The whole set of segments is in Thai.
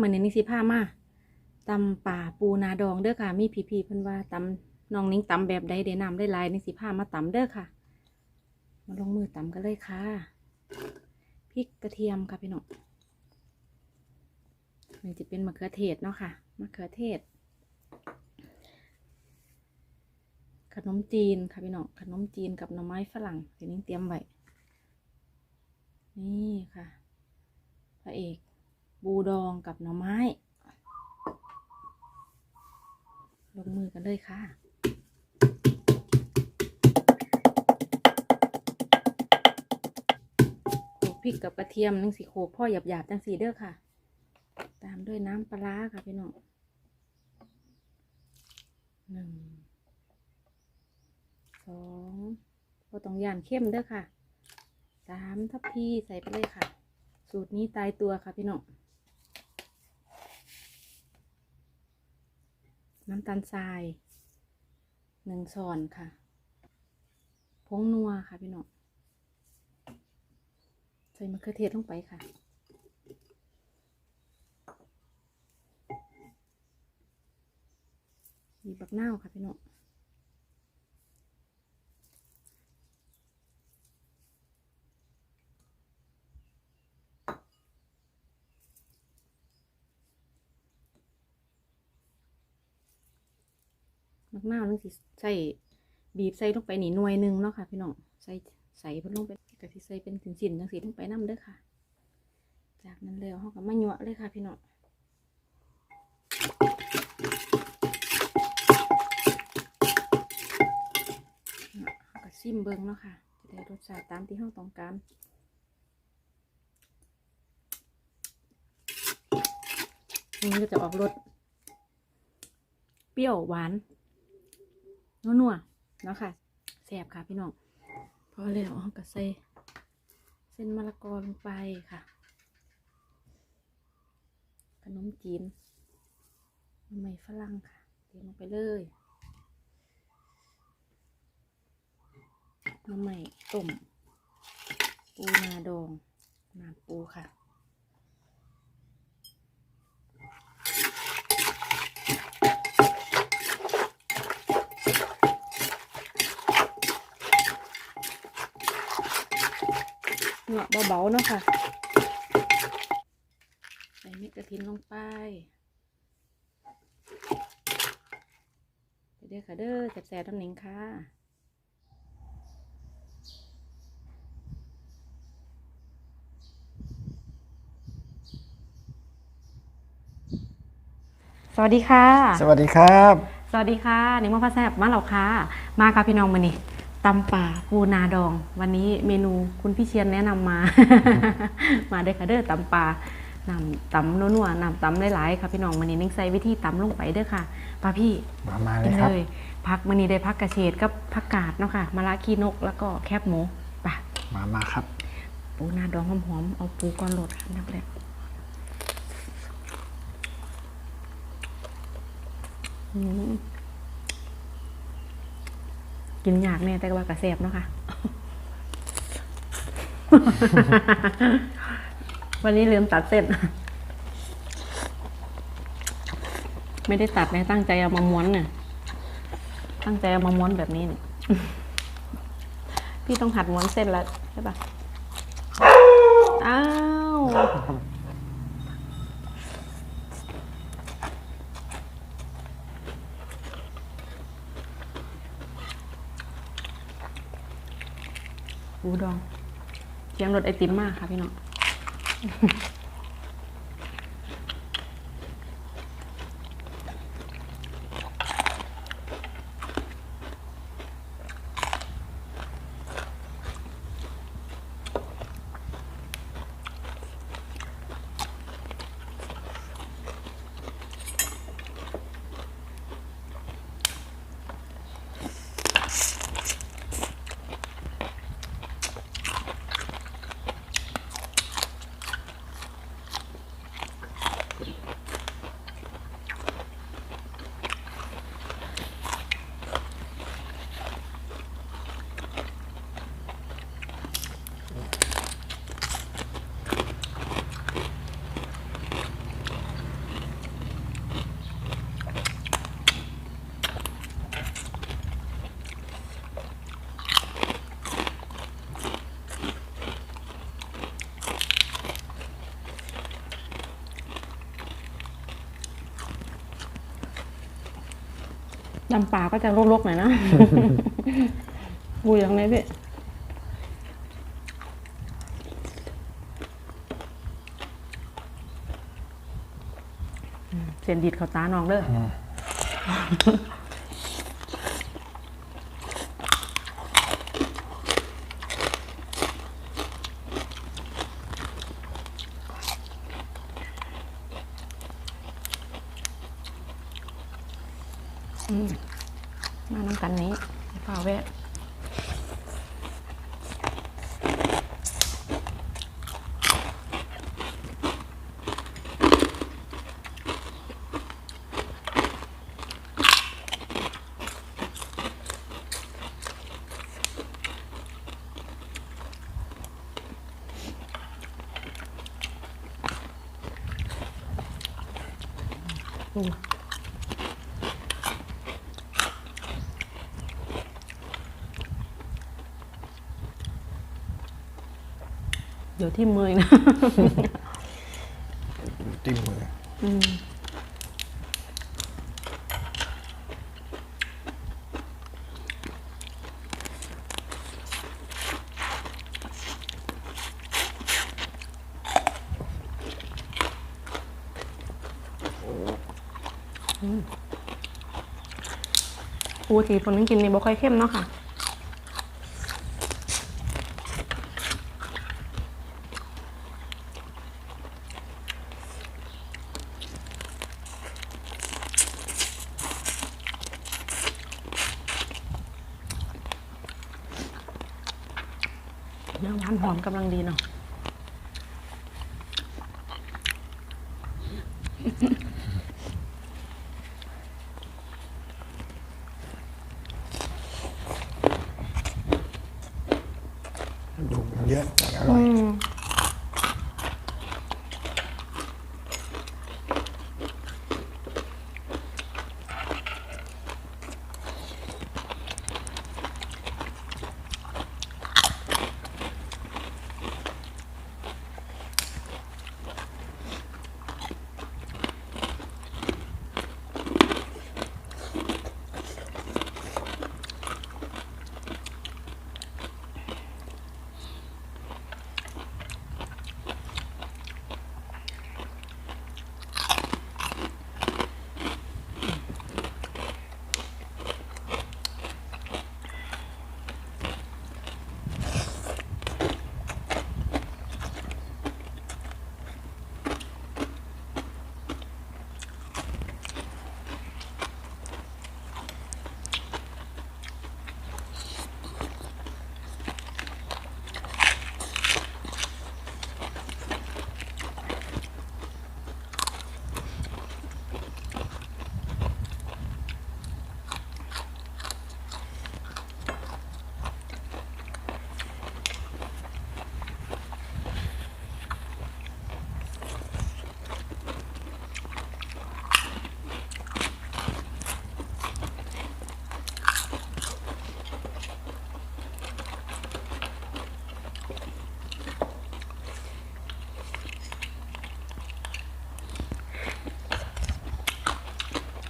เหมือนนี้สิผ้ามาตำป่าปูนาดองเด้อค่ะ มีผีๆเพิ่นว่าตำน้องนิ้งตำแบบใดเดนำได้ลายนี่สิผ้ามาตำเด้อค่ะ มาลงมือตำกันเลยค่ะพริกกระเทียมค่ะพี่น้องนี่จะเป็นมะเขือเทศเนาะค่ะมะเขือเทศ ขนมจีนค่ะพี่น้องขนมจีนกับหน่อไม้ฝรั่งที่นิ้งเตรียมไว้นี่ค่ะพระเอก บูดองกับหน่อไม้ ลงมือกันเลยค่ะโขกพริกกับกระเทียมนังสีโขกพ่อหยาบๆจังสีเด้อค่ะ ตามด้วยน้ำปลาค่ะพี่น้องหนึ่งสองก็ต้องย่านเข้มเด้อค่ะสามทัพพีใส่ไปเลยค่ะ สูตรนี้ตายตัวค่ะพี่น้อง น้ำตาลทรายหนึ่งช้อนค่ะ ผงนัวค่ะพี่น้อง ใส่มะเขือเทศลงไปค่ะ มีบักนาวค่ะพี่น้อง มะนาวนึงสิใส่บีบใส่ลงไปหนีหน่วยหนึ่งเนาะค่ะ พี่น้องใส่ใส่เพิ่นลงไปกะทิใส่เป็นสินๆจังสีลงไปน้ำเด้อค่ะ จากนั้นแล้วเขาก็มาหยวเลยค่ะ พี่น้องก็ซิมเบิ้งเนาะค่ะจะได้รสชาติตามที่เราต้องการนี่ก็จะออกรสเปรี้ยวหวาน นัวๆเนาะค่ะแซ่บค่ะพี่น้องพอแล้วเอกระใส่เส้นมะละกอลงไปค่ะ ขนมจีนน้ำไม่ฝรั่งค่ะเทลงไปเลยน้ำไม่ต้มปูนาดองน้ำปูค่ะ เนาะเบาๆเนาะค่ะ ใส่เม็ดกระถินลงไปเด้อค่ะเด้อแสบๆน้ำหนิงค่ะสวัสดีค่ะ สวัสดีครับ สวัสดีค่ะนิมว่าพระแซบมาแล้วค่ะ มาค่ะพี่น้องมานี่ ตำป่าปูนาดอง วันนี้เมนูคุณพี่เชียนแนะนำมา มาเด้อค่ะเด้อตำป่านำตำนัวๆนำตำหลายๆค่ะพี่น้องมันนี้นิ่งใส่วิธีตำลงไปเด้อค่ะป้าพี่มามาเลกิยนครับเลยพักมันนี้ได้พักกระเฉดกับผักกาดเนาะค่ะมะระขี้นกแล้วก็แคบหมูไป่ะมามาครับ ปูนาดองหอมๆเอาปูก้อนโหลดค่ะนับแรกอืม กินยากแน่แต่ก็ว่ากระแสบเนาะค่ะ วันนี้ลืมตัดเส้น ไม่ได้ตัดนะตั้งใจเอามาม้วนเนี่ยตั้งใจเอามาม้วนแบบนี้เนี่ยพี่ต้องหัดม้วนเส้นแล้วใช่ปะอ้าว อูดองเสียงรถไอติมมากค่ะพี่น้อง น้ำปลาก็จะรกๆหน่อยนะบูอย่างไรพี่อืมเสียนดีดเขาตาน้องเด้อ มาน้ำกันนี้ฝ่าแวะ อืม เดี๋ยวที่มือนะติ้มมืออืมปูทีคนนึงกินนี่บ่ค่อยเข้มเนาะค่ะ เนื้อหวานหอมกำลังดีเนาะ ดู เยอะแต่อร่อย อืม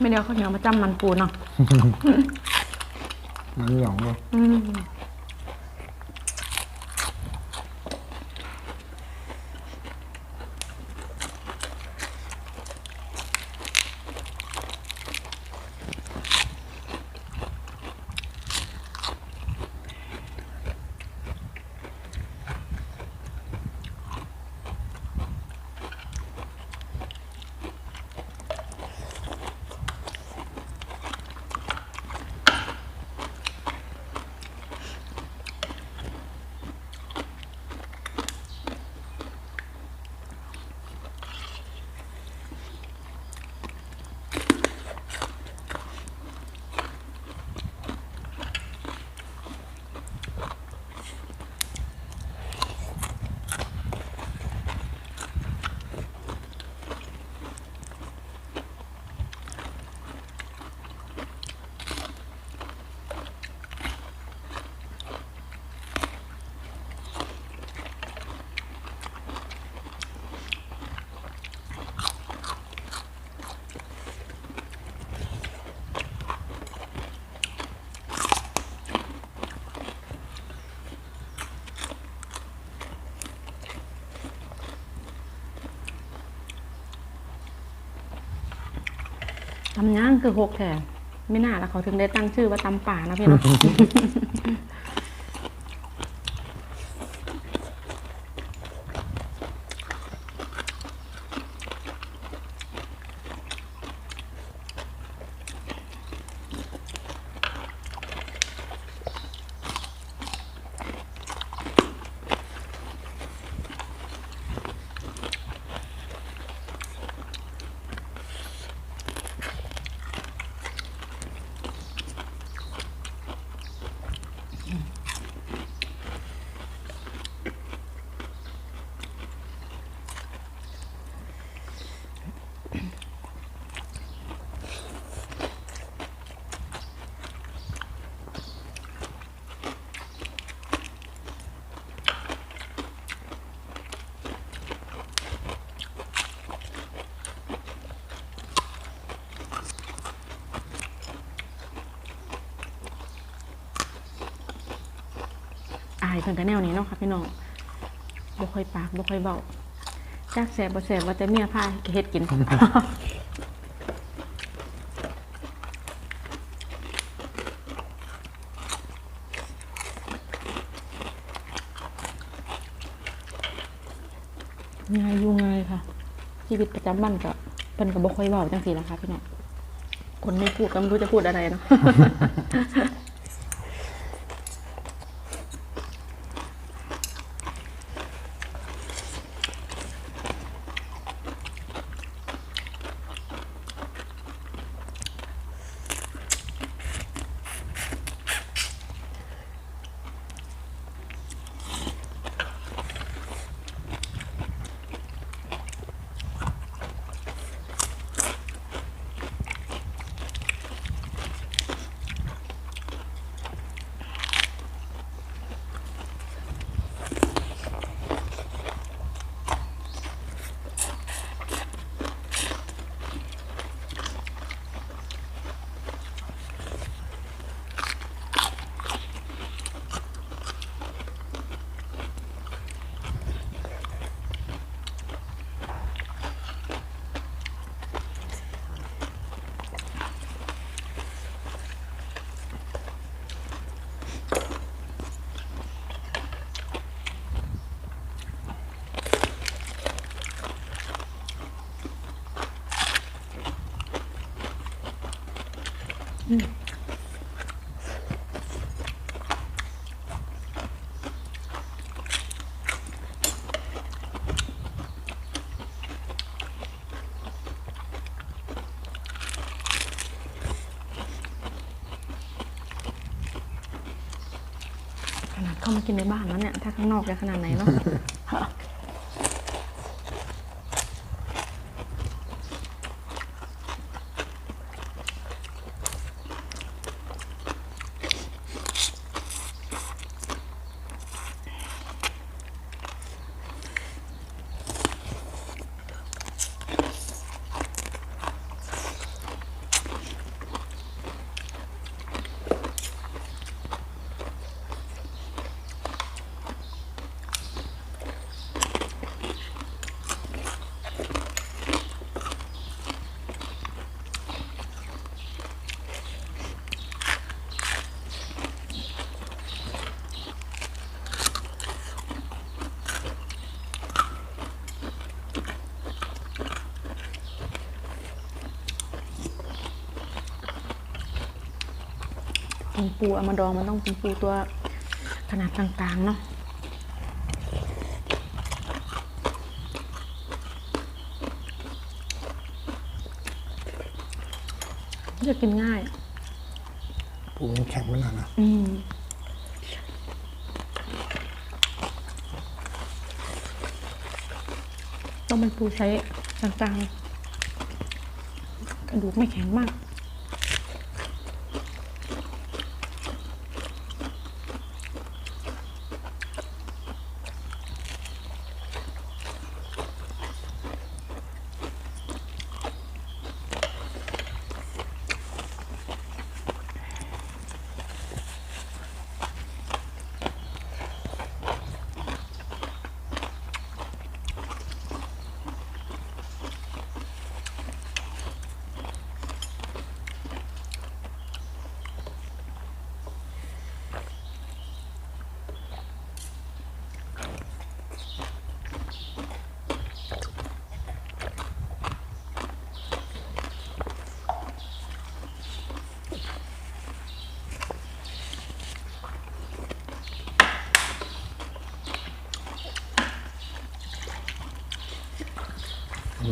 ไม่เดี๋ยวข้าวเหนียวมาจ้ำมันปูเนาะ มันหยองเลยอืำย่างคือหกแถมไม่น่าละเขาถึงได้ตั้งชื่อว่าตำป่านะพี่เนาะายเพิ่นก็แนวนี้เนาะค่ะพี่น้องบ่ค่อยปากบ่ค่อยเว้าจักแสบบ่แสบว่าแต่เมียพาเฮ็ดกิน ง่ายอยู่ง่ายค่ะ ชีวิตประจำวันก็เพิ่นก็บ่ค่อยเว้าจังซี่ล่ะค่ะพี่น้องคนไม่พูดก็ไม่รู้จะพูดอะไรเนาะ ขนาดเข้ามากินในบ้านแล้วเนี่ย ถ้าข้างนอกจะขนาดไหนเนาะ เป็นปูเอามาดองมันต้องเป็นปูตัวขนาดกลางๆเนาะจะกินง่าย ปูมันแข็งไปแล้วนะอืมต้องเป็นปูไซส์กลางๆกระดูกไม่แข็งมาก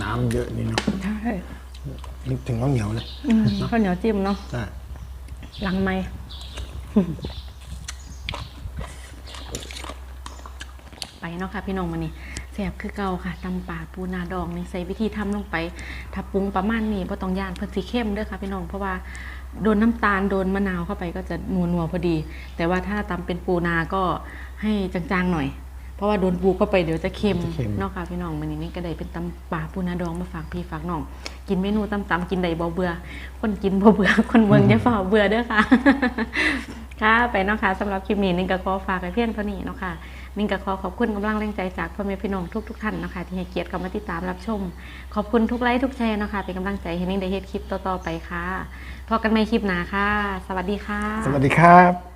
น้ำเยอะนี่เนาะใช่นึกถึงข้าวเหนียวเลยอืมข้าวเหนียวจิ้มเนาะใช่หลังไม่ไปเนาะค่ะพี่น้องมานี่แซ่บคือเก่าค่ะตำป่าปูนาดองนี่ใส่วิธีทำลงไป ถ้าปรุงประมาณนี้บ่ต้องย่านเพิ่นสิเข้มเด้อค่ะพี่น้องเพราะว่าโดนน้ำตาลโดนมะนาวเข้าไปก็จะนัวนัวๆพอดี แต่ว่าถ้าตำเป็นปูนาก็ให้จางๆหน่อย เพราะว่าโดนปูเข้าไปเดี๋ยวจะเค็มเนาะค่ะพี่น้องมันนี้นี่ก็ได้เป็นตำป่าปูนาดองมาฝากพี่ฝากน้อง กินเมนูตำๆกินได้บ่เบื่อคนกินบ่เบื่อคนเมืองอย่าฝ่าเบื่อเด้อค่ะ ค่ะไปเนาะค่ะสำหรับคลิปนี้นิ่งก็ขอฝากไว้เพียงเท่านี้เนาะค่ะนิ่งก็ขอขอบคุณกำลังแรงใจจากพ่อแม่พี่น้องทุกๆท่านเนาะคะที่ให้เกียรติเข้ามาติดตามรับชม ขอบคุณทุกไลค์ทุกแชร์เนาะคะเป็นกำลังใจให้นิ่งได้เฮ็ดคลิปต่อๆไปค่ะพบกันใหม่คลิปหน้าค่ะ สวัสดีค่ะ สวัสดีครับ